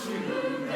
하시는데.